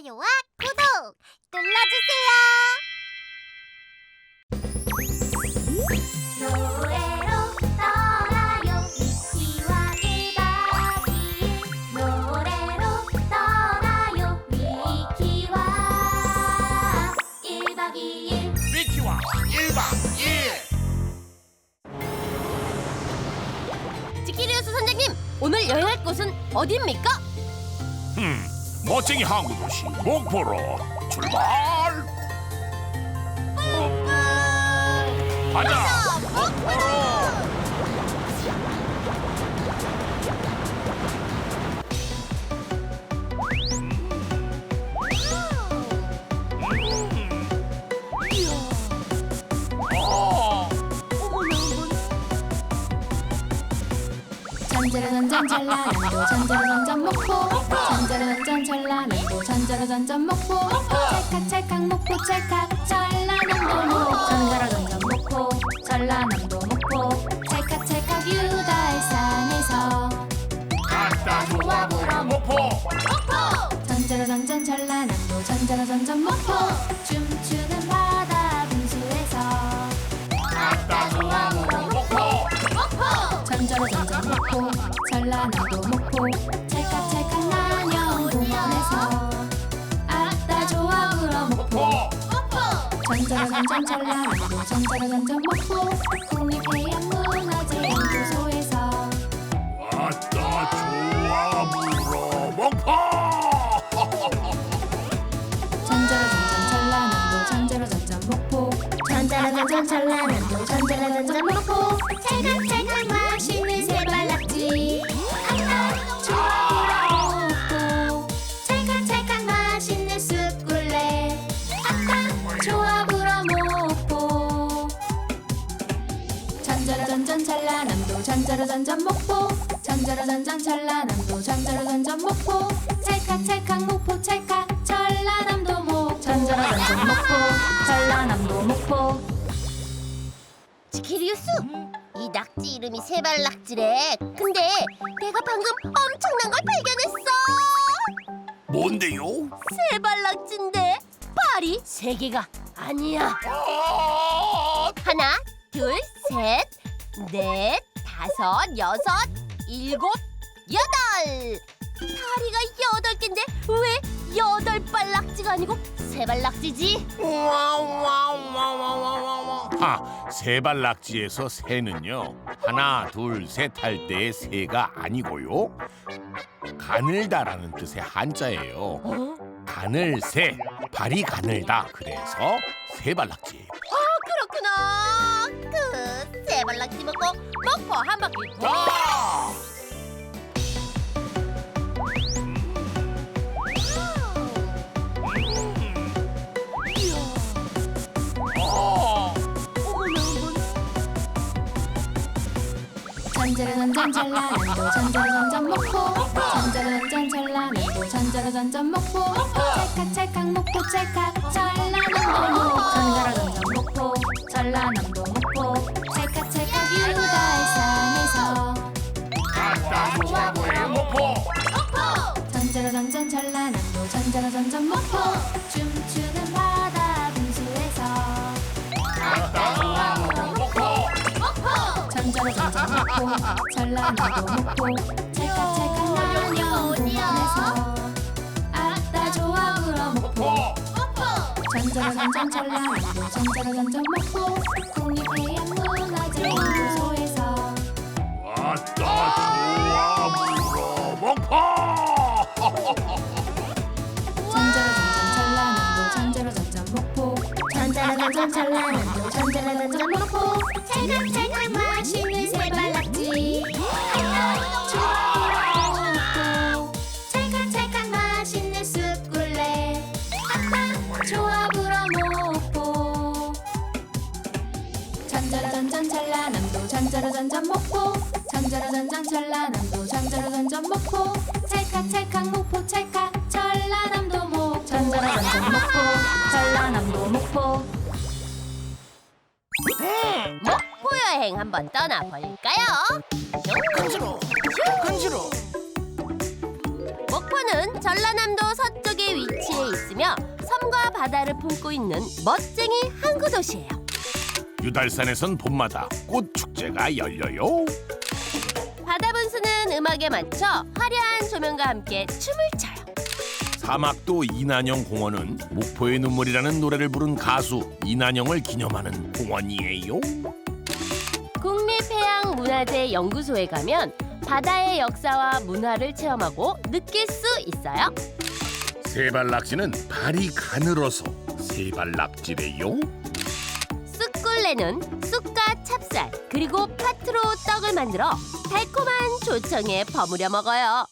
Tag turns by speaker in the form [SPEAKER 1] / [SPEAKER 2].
[SPEAKER 1] 좋아요와 구독 눌러주세요. 노래로 떠나요 미키와 일박이일 노래로 떠나요 미키와 일박이일
[SPEAKER 2] 미키와 1박 2일
[SPEAKER 3] 지키리우스 선장님, 오늘 여행할 곳은 어디입니까?
[SPEAKER 2] 음, 멋쟁이 항구 도시 목포로 출발! 가자! 목포로 어,
[SPEAKER 4] 잔자라잔잔 전라남도 잔자라잔잔 목포 잔자라잔잔 전라남도 잔자라잔잔 목포 찰칵 찰칵 목포 찰칵 전라남도 목 잔자라잔잔 목포 전라남도 목포 찰칵 찰칵 유달산에서.
[SPEAKER 2] 갔다 좋아 보라 목포
[SPEAKER 4] 잔자라잔잔 전라남도 잔자라잔잔 목포 춤추는 바다 분수에서.
[SPEAKER 2] 갔다 좋아 보라 목포
[SPEAKER 4] 목포 전라남도 목포 찰칵 목포 잔자라잔잔 전라남도 잔자라잔잔 목포 국립해양 문화재 연구소에서.
[SPEAKER 2] 왔다 좋아 물어 목포
[SPEAKER 4] 잔자라잔잔 전라남도 잔자라잔잔 목포 잔자라잔잔 전라남도 잔자라잔잔 목포 잔자라잔잔 목포 잔자라잔잔 전라남도 잔자라잔잔 목포 찰칵 찰칵 목포 찰칵 전라남도 목 잔자라잔잔 목포 전라남도 목포
[SPEAKER 3] 지키리우스, 이 낙지 이름이 세발 낙지래. 근데 내가 방금 엄청난 걸 발견했어.
[SPEAKER 2] 뭔데요?
[SPEAKER 3] 세발 낙지인데 발이 세 개가 아니야.
[SPEAKER 2] 아,
[SPEAKER 3] 하나, 둘, 셋, 넷, 다섯, 여섯, 일곱, 여덟. 다리가 여덟 개인데 왜 여덟 발 낙지가 아니고 세발 낙지지?
[SPEAKER 2] 하, 세발 낙지에서 새는요 하나 둘 셋 할 때의 새가 아니고요 가늘다라는 뜻의 한자예요
[SPEAKER 3] 어?
[SPEAKER 2] 가늘새 발이 가늘다 그래서 세발 낙지예요
[SPEAKER 3] 먹고 한 바퀴 돌.
[SPEAKER 2] 아!
[SPEAKER 4] 전라남도 잔자라잔잔 목포 잔자라잔잔 전라남도 잔자라잔잔 목포 찰칵 찰칵 목포 찰칵 전라남도 목 잔자라잔잔 목포 전라남도 목포 찰칵 찰칵
[SPEAKER 2] 좋아 보여 목포
[SPEAKER 4] 잔자라잔잔 전라남도 잔자라잔잔 목포 춤추는 바다 분수에서.
[SPEAKER 2] 갔다. 좋아 보여 목포
[SPEAKER 4] 잔자라잔잔 목포 전라남도 목포. 찰칵찰칵 난영 공원에서. 아따 좋아 불어 목포.
[SPEAKER 2] 목포.
[SPEAKER 4] 잔자라잔잔 전라남도 잔자라잔잔 목포. 국립해양 문화재 연구소에서 잔자라잔잔 전라남도 잔자라잔잔 목포 찰칵찰칵 맛있는 새발낙지 찰칵찰칵 맛있는 숯굴레 아따 좋아 불어 목포 잔자라잔잔 전라남도 잔자라잔잔 목포 잔자라잔잔 전라남도 잔자라잔잔 목포 찰칵찰칵
[SPEAKER 3] 여행 한번 떠나볼까요?
[SPEAKER 2] 간지러 간지러
[SPEAKER 3] 목포는 전라남도 서쪽에 위치해 바다를 품고 있는 멋쟁이 항구 도시예요.
[SPEAKER 2] 유달산에선 봄마다 꽃 축제가 열려요.
[SPEAKER 3] 바다 분수는 음악에 맞춰 화려한 조명과 함께 춤을 춰요.
[SPEAKER 2] 사막도 이난영 공원은 목포의 눈물이라는 노래를 부른 가수 이난영을 기념하는 공원이에요.
[SPEAKER 3] 국립해양문화재 연구소에 가면 바다의 역사와 문화를 체험하고 느낄 수 있어요.
[SPEAKER 2] 세발 낚시는 발이 가늘어서 세발 낚지래요.
[SPEAKER 3] 쑥굴레는 쑥과 찹쌀 그리고 파트로 떡을 만들어 달콤한 조청에 버무려 먹어요.